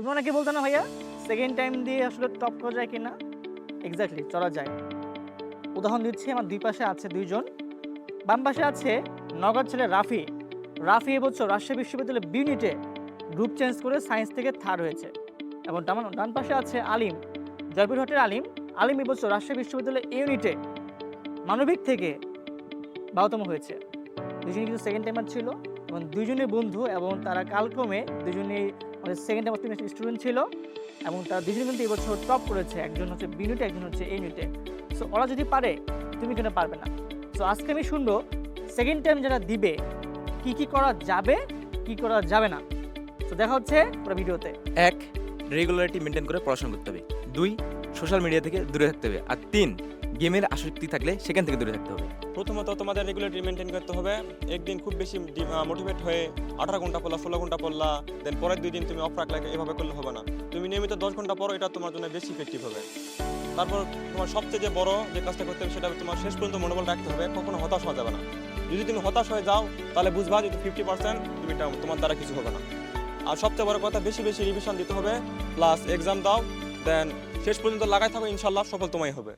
তুমি অনেকে বলতো না ভাইয়া সেকেন্ড টাইম দিয়ে আসলে টপ করা যায় কিনা? এক্স্যাক্টলি চলা যায় উদাহরণ দিচ্ছি, আমার দুই পাশে আছে দুইজন। বাম পাশে আছে নগর ছেলে রাফি। রাফি এবছর রাজশাহী বিশ্ববিদ্যালয়ের বিউনিটে গ্রুপ চেঞ্জ করে সায়েন্স থেকে থার্ড হয়েছে। এবং ডান ডান পাশে আছে আলিম, জয়পুরহাটের আলিম। আলিম এবছর রাজশাহী বিশ্ববিদ্যালয়ের ইউনিটে মানবিক থেকে বারোতম হয়েছে। দুজনে কিন্তু সেকেন্ড টাইমার ছিল এবং দুজনের বন্ধু এবং তারা কালক্রমে দুজনেই আমাদের সেকেন্ড টাইমার স্টুডেন্ট ছিল এবং তারা দুজনে কিন্তু এবছর টপ করেছে। একজন হচ্ছে বিনুটে একজন হচ্ছে এই ইউনিটে সো ওরা যদি পারে, তুমি কেন পারবে না। সো আজকে আমি শুনব সেকেন্ড টাইম যারা দিবে, কি কি করা যাবে, কি করা যাবে না। তো দেখা হচ্ছে পুরো ভিডিওতে। এক রেগুলারিটি মেনটেন করে পড়াশোনা করতে হবে। দুই সোশ্যাল মিডিয়া থেকে দূরে থাকতে হবে। আর তিন গেমের আসক্তি থাকলে সেখান থেকে দূরে থাকতে হবে। প্রথমত তোমাদের রেগুলারিটি মেনটেন করতে হবে। একদিন খুব বেশি মোটিভেট হয়ে আঠারো ঘণ্টা পড়লা, ষোলো ঘণ্টা পড়লা দেন পরের দুই দিন তুমি অফ রাখলে এভাবে করলে হবে না। তুমি নিয়মিত দশ ঘণ্টা পড়ো, এটা তোমার জন্য বেশি ইফেক্টিভ হবে। তারপর তোমার সবচেয়ে যে বড় যে কাজটা করতে হবে, সেটা তোমার শেষ পর্যন্ত মনোবল রাখতে হবে, কখনো হতাশ হওয়া যাবে না। যদি তুমি হতাশ হয়ে যাও, তাহলে বুঝবা যে ফিফটি পার্সেন্ট তুমি তোমার দ্বারা কিছু হবে না। আর সবচেয়ে বড় কথা, বেশি বেশি রিভিশন দিতে হবে প্লাস এক্সাম দাও দেন শেষ পর্যন্ত লাগাই থাকো ইনশাল্লাহ সফল তোমাই হবে।